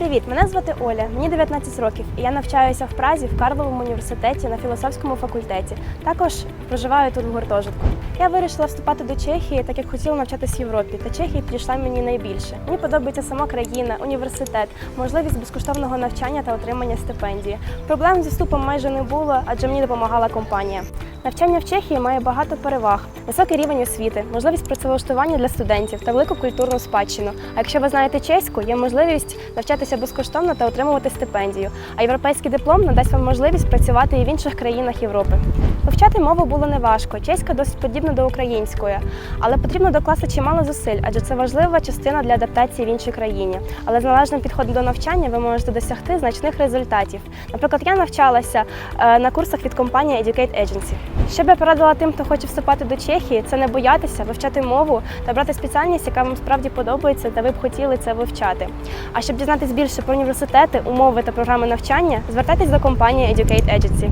Привіт, мене звати Оля, мені 19 років, і я навчаюся в Празі в Карловому університеті на філософському факультеті. Також проживаю тут в гуртожитку. Я вирішила вступати до Чехії, так як хотіла навчатись в Європі. Та Чехія підійшла мені найбільше. Мені подобається сама країна, університет, можливість безкоштовного навчання та отримання стипендії. Проблем зі вступом майже не було, адже мені допомагала компанія. Навчання в Чехії має багато переваг: високий рівень освіти, можливість працевлаштування для студентів та велику культурну спадщину. А якщо ви знаєте чеську, є можливість навчатися безкоштовно та отримувати стипендію. А європейський диплом надасть вам можливість працювати і в інших країнах Європи. Вивчати мову було неважко. Чеська досить подібна до української, але потрібно докласти чимало зусиль, адже це важлива частина для адаптації в іншій країні. Але з належним підходом до навчання ви можете досягти значних результатів. Наприклад, я навчалася е, на курсах від компанії Educate Agency. Що б я порадила тим, хто хоче вступати до Чехії, це не боятися, вивчати мову та брати спеціальність, яка вам справді подобається, та ви б хотіли це вивчати. А щоб дізнатись більше про університети, умови та програми навчання, звертайтесь до компанії Educate Agency.